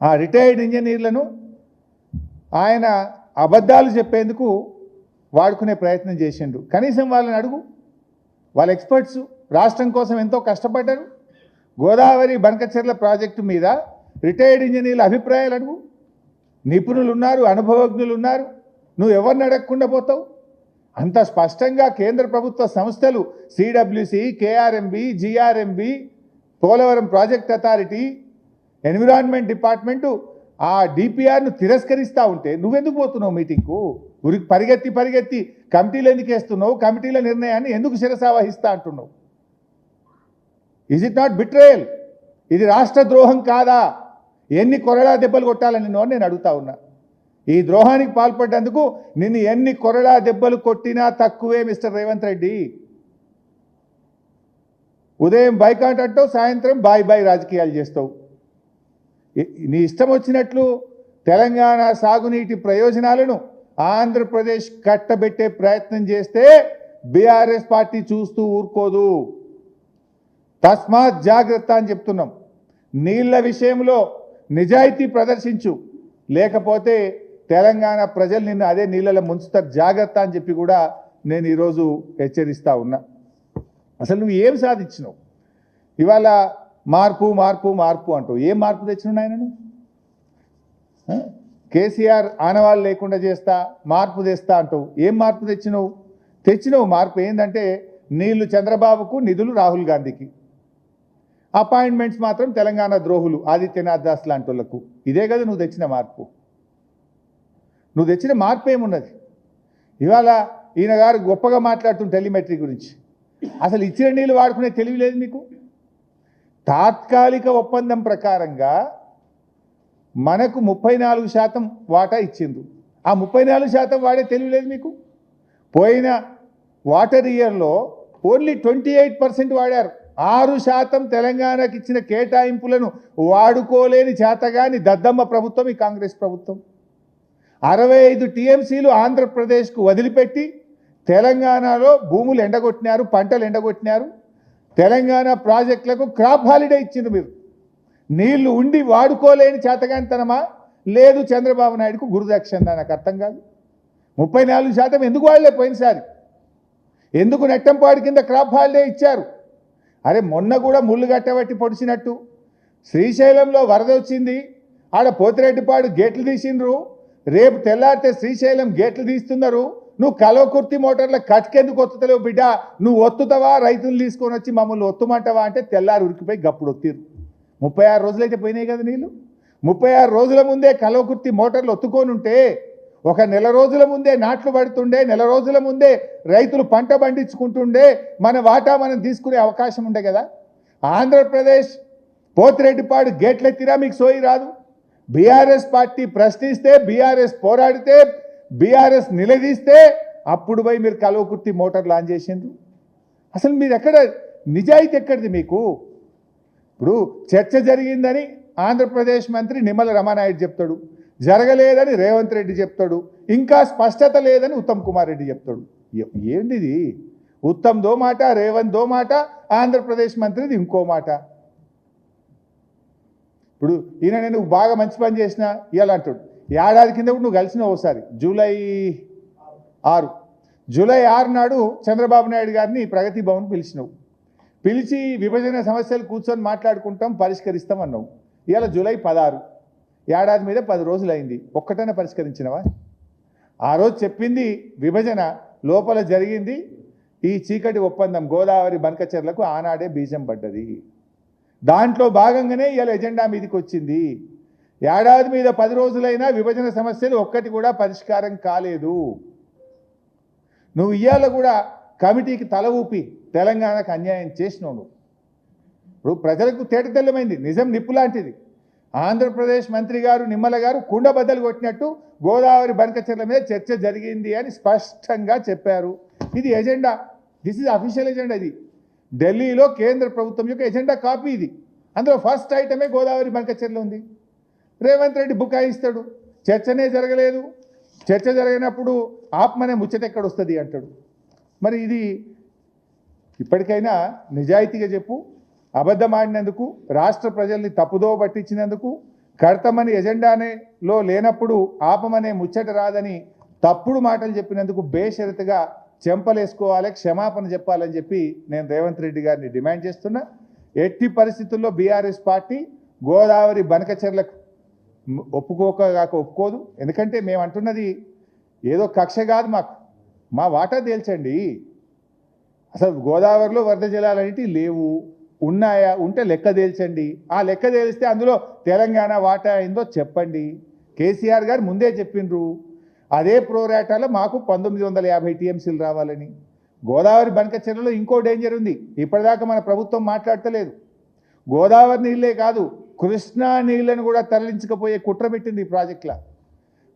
ఆ రిటైర్డ్ ఇంజనీర్లను ఆయన అబద్ధాలు చెప్పేందుకు వాడుకునే ప్రయత్నం చేసిండు. కనీసం వాళ్ళని అడుగు. వాళ్ళ ఎక్స్పర్ట్స్ రాష్ట్రం కోసం ఎంతో కష్టపడ్డారు. గోదావరి బనకచెర్ల ప్రాజెక్టు మీద రిటైర్డ్ ఇంజనీర్ల అభిప్రాయాలు అడుగు. నిపుణులు ఉన్నారు అనుభవజ్ఞులు ఉన్నారు నువ్వు ఎవరిని అడగకుండా పోతావు? అంత స్పష్టంగా కేంద్ర ప్రభుత్వ సంస్థలు CWC KRMB GRMB Polavaram project authority environment department ఆ డిపిఆర్ను తిరస్కరిస్తూ ఉంటే నువ్వెందుకు పోతున్నావు మీటింగ్కు? ఉరికి పరిగెత్తి పరిగెత్తి కమిటీలు ఎందుకు వేస్తున్నావు? కమిటీల నిర్ణయాన్ని ఎందుకు శిరసావహిస్తా అంటున్నావు? ఈజ్ ఇట్ నాట్ బిట్రేయల్ ఇది రాష్ట్ర ద్రోహం కాదా? ఎన్ని కొరడా దెబ్బలు కొట్టాలని నో నేను అడుగుతా ఉన్నా. ఈ ద్రోహానికి పాల్పడ్డందుకు నిన్ను ఎన్ని కొరడా దెబ్బలు కొట్టినా తక్కువే మిస్టర్ రేవంత్ రెడ్డి. ఉదయం బైకాట్ అంటావు సాయంత్రం బాయ్ బాయ్ రాజకీయాలు చేస్తావు. నీ ఇష్టం వచ్చినట్లు తెలంగాణ సాగునీటి ప్రయోజనాలను ఆంధ్రప్రదేశ్ కట్టబెట్టే ప్రయత్నం చేస్తే బీఆర్ఎస్ పార్టీ చూస్తూ ఊరుకోదు. తస్మాత్ జాగ్రత్త అని చెప్తున్నాం. నీళ్ళ విషయంలో నిజాయితీ ప్రదర్శించు. లేకపోతే తెలంగాణ ప్రజలు నిన్ను అదే నీళ్ళలో ముంచుతారు. జాగ్రత్త అని చెప్పి కూడా నేను ఈరోజు హెచ్చరిస్తా ఉన్నా. అసలు నువ్వు ఏం సాధించినావు? ఇవాళ మార్పు మార్పు మార్పు అంటావు ఏం మార్పు తెచ్చినాడు ఆయనను కేసీఆర్ ఆనవాళ్ళు లేకుండా చేస్తా మార్పు తెస్తా అంటావు ఏం మార్పు తెచ్చినావు? తెచ్చినావు మార్పు ఏంటంటే నీళ్ళు చంద్రబాబుకు నిధులు రాహుల్ గాంధీకి. అపాయింట్మెంట్స్ మాత్రం తెలంగాణ ద్రోహులు ఆదిత్యనాథ్ దాస్ లాంటి వాళ్ళకు. ఇదే కదా నువ్వు తెచ్చిన మార్పు. నువ్వు తెచ్చిన మార్పు ఏమున్నది? ఇవాళ ఈయన గారు గొప్పగా మాట్లాడుతున్న టెలిమెట్రీ గురించి. అసలు ఇచ్చిన నీళ్ళు వాడుకునే తెలివి లేదు మీకు? తాత్కాలిక ఒప్పందం ప్రకారంగా మనకు ముప్పై నాలుగు శాతం వాటా ఇచ్చింది ఆ ముప్పై నాలుగు శాతం వాడే తెలియలేదు మీకు? పోయిన వాటర్ ఇయర్లో ఓన్లీ ట్వంటీ ఎయిట్ పర్సెంట్ వాడారు. ఆరు శాతం తెలంగాణకి ఇచ్చిన కేటాయింపులను వాడుకోలేని చేతగాని దద్దమ్మ ప్రభుత్వం ఈ కాంగ్రెస్ ప్రభుత్వం. అరవై ఐదు టీఎంసీలు ఆంధ్రప్రదేశ్కు వదిలిపెట్టి తెలంగాణలో భూములు ఎండగొట్టినారు పంటలు ఎండగొట్టినారు. తెలంగాణ ప్రాజెక్టులకు క్రాప్ హాలిడే ఇచ్చింది మీరు. నీళ్ళు ఉండి వాడుకోలేని చేతగానితనమా? లేదు చంద్రబాబు నాయుడుకు గురుదక్షిణ నాకు అర్థం కాదు. ముప్పై నాలుగు శాతం ఎందుకు వాడలే పోయినసారి? ఎందుకు నెట్టంపాడు కింద క్రాప్ హాలిడే ఇచ్చారు? అరే మొన్న కూడా ముళ్ళు గట్టబట్టి పొడిచినట్టు. శ్రీశైలంలో వరద వచ్చింది. ఆడ పోతిరెడ్డిపాడు గేట్లు తీసిండ్రు. రేపు తెల్లారితే శ్రీశైలం గేట్లు తీస్తున్నారు. నువ్వు కలవకుర్తి మోటార్ల కట్కెందుకు ఒత్తుతలేవు బిడ్డ? నువ్వు ఒత్తుతావా? రైతులు తీసుకొని వచ్చి మమ్మల్ని ఒత్తుమంటావా అంటే తెల్లారి ఉరికిపోయి గప్పుడు ఒత్తిరు ముప్పై ఆరు రోజులైతే పోయినాయి కదా నీళ్ళు. ముప్పై ఆరు రోజుల ముందే కలవకుర్తి మోటార్లు ఒత్తుకొని ఉంటే ఒక నెల రోజుల ముందే నాట్లు పడుతుండే నెల రోజుల ముందే రైతులు పంట పండించుకుంటుండే మన వాటా మనం తీసుకునే అవకాశం ఉండే కదా. ఆంధ్రప్రదేశ్ పోతిరెడ్డిపాడు గేట్లెత్తిరా మీకు సోయి రాదు. బీఆర్ఎస్ పార్టీ ప్రశ్నిస్తే బీఆర్ఎస్ పోరాడితే బీఆర్ఎస్ నిలదీస్తే అప్పుడు పోయి మీరు కలవకుర్తి మోటార్ లాంచ్ చేసిండ్రు. అసలు మీరు ఎక్కడ నిజాయితీ ఎక్కడిది మీకు? ఇప్పుడు చర్చ జరిగిందని ఆంధ్రప్రదేశ్ మంత్రి నిమ్మల రమానాయుడు చెప్తాడు. జరగలేదని రేవంత్ రెడ్డి చెప్తాడు. ఇంకా స్పష్టత లేదని ఉత్తమ్ కుమార్ రెడ్డి చెప్తాడు. ఏంటిది ఉత్తమ్ దో మాట రేవంత్ దో మాట ఆంధ్రప్రదేశ్ మంత్రిది ఇంకో మాట. ఇప్పుడు ఈయన నేను బాగా మంచి పని చేసిన ఇలా అంటాడు ఏడాది కింద కూడా నువ్వు కలిసినావు ఒకసారి. జూలై ఆరు. జూలై ఆరు నాడు చంద్రబాబు నాయుడు గారిని ప్రగతి భవన్ పిలిచినావు. పిలిచి విభజన సమస్యలు కూర్చొని మాట్లాడుకుంటాం పరిష్కరిస్తాం అన్నావు. ఇవాళ జూలై పదహారు. ఏడాది మీద పది రోజులు అయింది ఒక్కటనే పరిష్కరించినవా? ఆ రోజు చెప్పింది విభజన లోపల జరిగింది. ఈ చీకటి ఒప్పందం గోదావరి బనకచెర్లకు ఆనాడే బీజం పడ్డది. దాంట్లో భాగంగానే ఇవాళ ఎజెండా మీదకి వచ్చింది. ఏడాది మీద పది రోజులైనా విభజన సమస్యలు ఒక్కటి కూడా పరిష్కారం కాలేదు. నువ్వు ఇవాళ కూడా కమిటీకి తల ఊపి తెలంగాణకు అన్యాయం చేసినావు నువ్వు. ఇప్పుడు ప్రజలకు తేటతెల్లమైంది. నిజం నిప్పు లాంటిది. ఆంధ్రప్రదేశ్ మంత్రి గారు నిమ్మల గారు కుండ బద్దలు కొట్టినట్టు గోదావరి బనకచెర్ల మీద చర్చ జరిగింది అని స్పష్టంగా చెప్పారు. ఇది agenda. This is official agenda ఇది. ఢిల్లీలో కేంద్ర ప్రభుత్వం యొక్క ఎజెండా కాపీ ఇది. అందులో ఫస్ట్ ఐటమే గోదావరి బనకచెర్ల ఉంది. రేవంత్ రెడ్డి బుకాయిస్తాడు. చర్చనే జరగలేదు. చర్చ జరిగినప్పుడు ఆత్మనే ముచ్చటెక్కడొస్తుంది వస్తుంది అంటాడు. మరి ఇది ఇప్పటికైనా నిజాయితీగా చెప్పు. అబద్ధం ఆడినందుకు రాష్ట్ర ప్రజల్ని తప్పుదో పట్టించినందుకు కడతామని ఎజెండానేలో లేనప్పుడు ఆపమనే ముచ్చట రాదని తప్పుడు మాటలు చెప్పినందుకు బేషరతుగా చెంపలేసుకోవాలి క్షమాపణ చెప్పాలని చెప్పి నేను రేవంత్ రెడ్డి గారిని డిమాండ్ చేస్తున్నా. ఎట్టి పరిస్థితుల్లో బీఆర్ఎస్ పార్టీ గోదావరి బనకచెర్లకు ఒప్పుకోక కాక ఒప్పుకోదు. ఎందుకంటే మేము అంటున్నది ఏదో కక్ష కాదు మాకు. మా వాటా తేల్చండి. అసలు గోదావరిలో వరద జలాలన్నిటి లేవు. ఉన్నాయా? ఉంటే లెక్క తేల్చండి. ఆ లెక్క తేలిస్తే అందులో తెలంగాణ వాటా అయిందో చెప్పండి. కేసీఆర్ గారు ముందే చెప్పిండ్రు అదే ప్రోరాటాలో మాకు పంతొమ్మిది వందల యాభై టీఎంసీలు రావాలని. గోదావరి బనకచెర్లలో ఇంకో డేంజర్ ఉంది. ఇప్పటిదాకా మన ప్రభుత్వం మాట్లాడతలేదు. గోదావరి నీళ్ళే కాదు. కృష్ణా నీళ్ళను కూడా తరలించకపోయే కుట్ర పెట్టింది ఈ ప్రాజెక్టులో.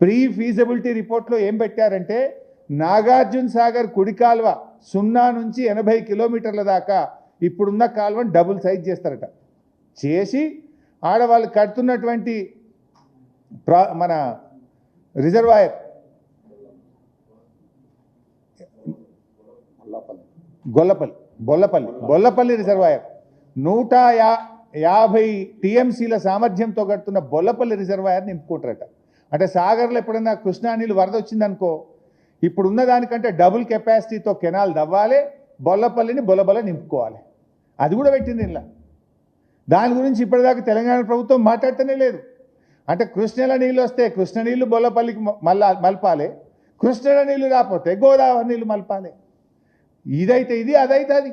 ప్రీ ఫీజిబిలిటీ రిపోర్ట్లో ఏం పెట్టారంటే నాగార్జున సాగర్ కుడి కాలువ సున్నా నుంచి ఎనభై కిలోమీటర్ల దాకా ఇప్పుడున్న కాలువను డబుల్ సైజ్ చేస్తారట. చేసి ఆడవాళ్ళు కడుతున్నటువంటి ప్రా మన రిజర్వాయర్ గొల్లపల్లి బొల్లపల్లి బొల్లపల్లి రిజర్వాయర్. నూట యా యాభై టీఎంసీల సామర్థ్యంతో కడుతున్న బొల్లపల్లి రిజర్వాయర్ నింపుకుంటారట. అంటే సాగర్లో ఎప్పుడన్నా కృష్ణా నీళ్ళు వరద వచ్చిందనుకో ఇప్పుడున్న దానికంటే డబుల్ కెపాసిటీతో కెనాల్ దవ్వాలి బొల్లపల్లిని బొల్లబొల్ల నింపుకోవాలి. అది కూడా పెట్టింది ఇలా దాని గురించి ఇప్పటిదాకా తెలంగాణ ప్రభుత్వం మాట్లాడుతూనే లేదు. అంటే కృష్ణల నీళ్ళు వస్తే కృష్ణ నీళ్ళు బొల్లపల్లికి మళ్ళా మలపాలి. కృష్ణల నీళ్ళు రాకపోతే గోదావరి నీళ్ళు మలపాలి. ఇదైతే ఇది అదైతే అది.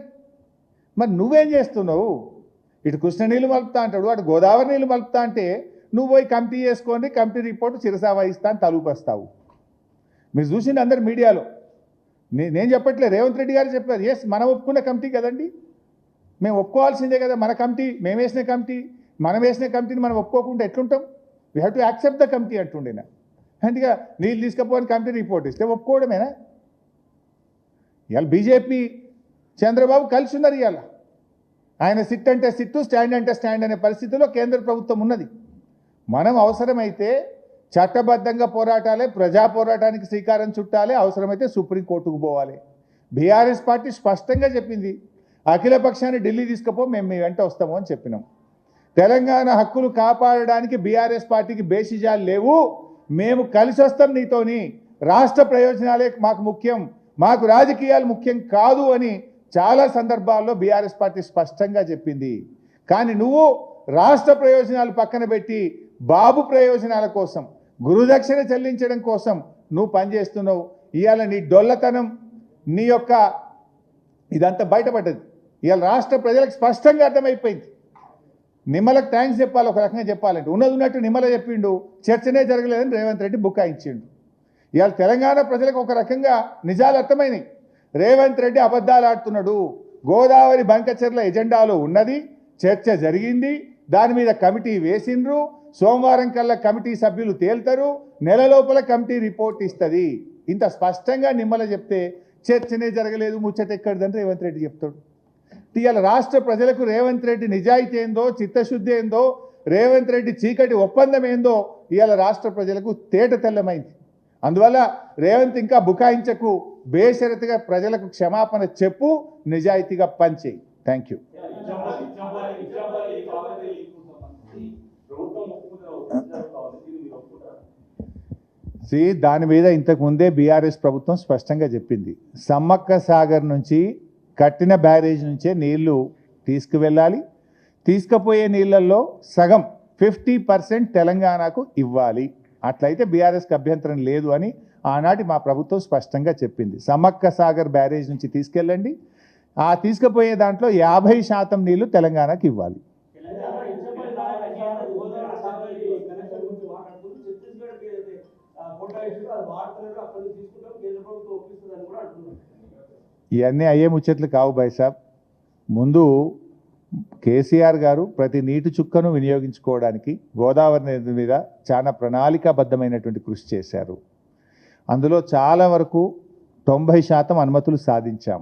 మరి నువ్వేం చేస్తున్నావు? ఇటు కృష్ణ నీళ్ళు మలుపుతా అంటాడు అటు గోదావరి నీళ్ళు మలుపుతా అంటే నువ్వు పోయి కమిటీ చేసుకొని కమిటీ రిపోర్ట్ చిరసా వహిస్తా అని తలుపేస్తావు. మీరు చూసింది అందరు మీడియాలో. నేను చెప్పట్లే రేవంత్ రెడ్డి గారు చెప్పారు ఎస్ మనం ఒప్పుకున్న కమిటీ కదండి. మేము ఒప్పుకోవాల్సిందే కదా మన కమిటీ మేము వేసిన కమిటీ మనం వేసిన కమిటీని మనం ఒప్పుకోకుండా ఎట్లుంటాం? We have to accept the committee అంటుండేనా? అందుకే నీళ్ళు తీసుకపోని కమిటీ రిపోర్ట్ ఇస్తే ఒప్పుకోవడమేనా? ఇవాళ బీజేపీ చంద్రబాబు కలిసి ఉన్నారు ఇవాళ. ఆయన సిట్ అంటే సిట్టు స్టాండ్ అంటే స్టాండ్ అనే పరిస్థితిలో కేంద్ర ప్రభుత్వం ఉన్నది. మనం అవసరమైతే చట్టబద్ధంగా పోరాటాలే ప్రజా పోరాటానికి శ్రీకారం చుట్టాలి అవసరమైతే సుప్రీంకోర్టుకు పోవాలి. బీఆర్ఎస్ పార్టీ స్పష్టంగా చెప్పింది అఖిల పక్షాన్ని ఢిల్లీ తీసుకుపో మేము మీ వెంట వస్తాము అని చెప్పినాం. తెలంగాణ హక్కులు కాపాడడానికి బీఆర్ఎస్ పార్టీకి బేసిజాలు లేవు మేము కలిసి వస్తాం నీతోని. రాష్ట్ర ప్రయోజనాలే మాకు ముఖ్యం మాకు రాజకీయాలు ముఖ్యం కాదు అని చాలా సందర్భాల్లో బీఆర్ఎస్ పార్టీ స్పష్టంగా చెప్పింది. కానీ నువ్వు రాష్ట్ర ప్రయోజనాలు పక్కన పెట్టి బాబు ప్రయోజనాల కోసం గురుదక్షిణ చెల్లించడం కోసం నువ్వు పనిచేస్తున్నావు. ఇవాళ నీ డొల్లతనం నీ యొక్క ఇదంతా బయటపడ్డది. ఇవాళ రాష్ట్ర ప్రజలకు స్పష్టంగా అర్థమైపోయింది. నిమ్మలకు థ్యాంక్స్ చెప్పాలి ఒక రకంగా చెప్పాలంటే. ఉన్నది ఉన్నట్టు నిమ్మల చెప్పిండు చర్చనే జరగలేదని రేవంత్ రెడ్డి బుకాయించిండు. ఇవాళ తెలంగాణ ప్రజలకు ఒక రకంగా నిజాలు అర్థమైనాయి. రేవంత్ రెడ్డి అబద్ధాలు ఆడుతున్నాడు. గోదావరి బంకచెర్ల ఎజెండాలో ఉన్నది చర్చ జరిగింది దాని మీద కమిటీ వేసిండ్రు సోమవారం కల్లా కమిటీ సభ్యులు తేల్తారు నెల లోపల కమిటీ రిపోర్ట్ ఇస్తుంది. ఇంత స్పష్టంగా నిమ్మల చెప్తే చర్చనే జరగలేదు ముచ్చట ఎక్కడిదని రేవంత్ రెడ్డి చెప్తాడు. ఇవాళ రాష్ట్ర ప్రజలకు రేవంత్ రెడ్డి నిజాయితీ ఏందో చిత్తశుద్ధి ఏందో రేవంత్ రెడ్డి చీకటి ఒప్పందం ఏందో ఇవాళ రాష్ట్ర ప్రజలకు తేట తెల్లమైంది. అందువల్ల రేవంత్ ఇంకా బుకాయించకు బేషరతుగా ప్రజలకు క్షమాపణ చెప్పు నిజాయితీగా పనిచేయి థ్యాంక్ యూ దాని మీద ఇంతకు ముందే బీఆర్ఎస్ ప్రభుత్వం స్పష్టంగా చెప్పింది. సమ్మక్క సాగర్ నుంచి కట్టిన బ్యారేజ్ నుంచే నీళ్ళు తీసుకువెళ్ళాలి. తీసుకుపోయే నీళ్ళల్లో సగం ఫిఫ్టీ పర్సెంట్ తెలంగాణకు ఇవ్వాలి. అట్లయితే బీఆర్ఎస్కి అభ్యంతరం లేదు అని ఆనాటి మా ప్రభుత్వం స్పష్టంగా చెప్పింది. సమక్క సాగర్ బ్యారేజ్ నుంచి తీసుకెళ్ళండి. ఆ తీసుకుపోయే దాంట్లో యాభై శాతం నీళ్ళు తెలంగాణకి ఇవ్వాలి. ఇవన్నీ అయ్యే ముచ్చట్లు కావు బైసాబ్ సాబ్. ముందు కేసీఆర్ గారు ప్రతి నీటి చుక్కను వినియోగించుకోవడానికి గోదావరి నది మీద చాలా ప్రణాళికాబద్ధమైనటువంటి కృషి చేశారు. అందులో చాలా వరకు తొంభై శాతం అనుమతులు సాధించాం.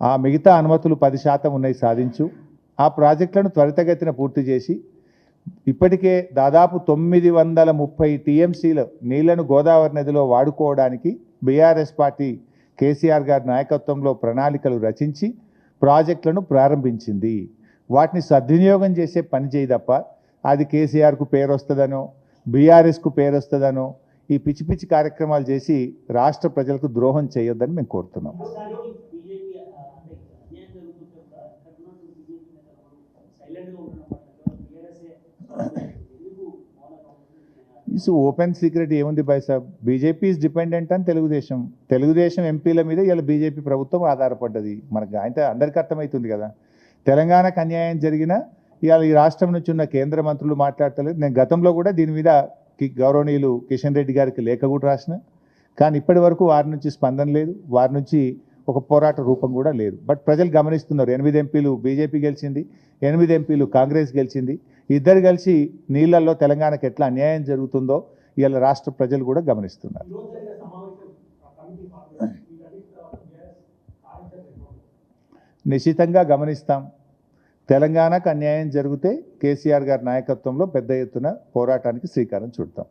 ఆ మిగతా అనుమతులు పది శాతం ఉన్నాయి సాధించు. ఆ ప్రాజెక్టులను త్వరితగతిన పూర్తి చేసి ఇప్పటికే దాదాపు తొమ్మిది వందల ముప్పై టీఎంసీల నీళ్ళను గోదావరి నదిలో వాడుకోవడానికి బీఆర్ఎస్ పార్టీ కేసీఆర్ గారి నాయకత్వంలో ప్రణాళికలు రచించి ప్రాజెక్టులను ప్రారంభించింది. వాటిని సద్వినియోగం చేసే పని చేయదప్ప అది కేసీఆర్కు పేరు వస్తుందనో బీఆర్ఎస్కు పేరు వస్తుందనో ఈ పిచ్చి పిచ్చి కార్యక్రమాలు చేసి రాష్ట్ర ప్రజలకు ద్రోహం చేయొద్దని మేము కోరుతున్నాం. రాష్ట్రాల్లో ఓపెన్ సీక్రెట్ ఏముంది బాయ్ సాబ్? బీజేపీ ఇస్ డిపెండెంట్ అని తెలుగుదేశం. తెలుగుదేశం ఎంపీల మీద ఇలా బీజేపీ ప్రభుత్వం ఆధారపడ్డది. మనకు అయితే అందరికీ అర్థమవుతుంది కదా. తెలంగాణకు అన్యాయం జరిగిన ఇవాళ ఈ రాష్ట్రం నుంచి ఉన్న కేంద్ర మంత్రులు మాట్లాడతలేదు. నేను గతంలో కూడా దీని మీద గౌరవనీయులు కిషన్ రెడ్డి గారికి లేఖ కూడా రాసిన. కానీ ఇప్పటి వరకు వారి నుంచి స్పందన లేదు. వారి నుంచి ఒక పోరాట రూపం కూడా లేదు. బట్ ప్రజలు గమనిస్తున్నారు. ఎనిమిది ఎంపీలు బీజేపీ గెలిచింది ఎనిమిది ఎంపీలు కాంగ్రెస్ గెలిచింది. ఇద్దరు కలిసి నీళ్ళలో తెలంగాణకు ఎట్లా అన్యాయం జరుగుతుందో ఇవాళ రాష్ట్ర ప్రజలు కూడా గమనిస్తున్నారు. నిశ్చితంగా గమనిస్తాం. తెలంగాణకు అన్యాయం జరిగితే కేసీఆర్ గారి నాయకత్వంలో పెద్ద ఎత్తున పోరాటానికి శ్రీకారం చుడతాం.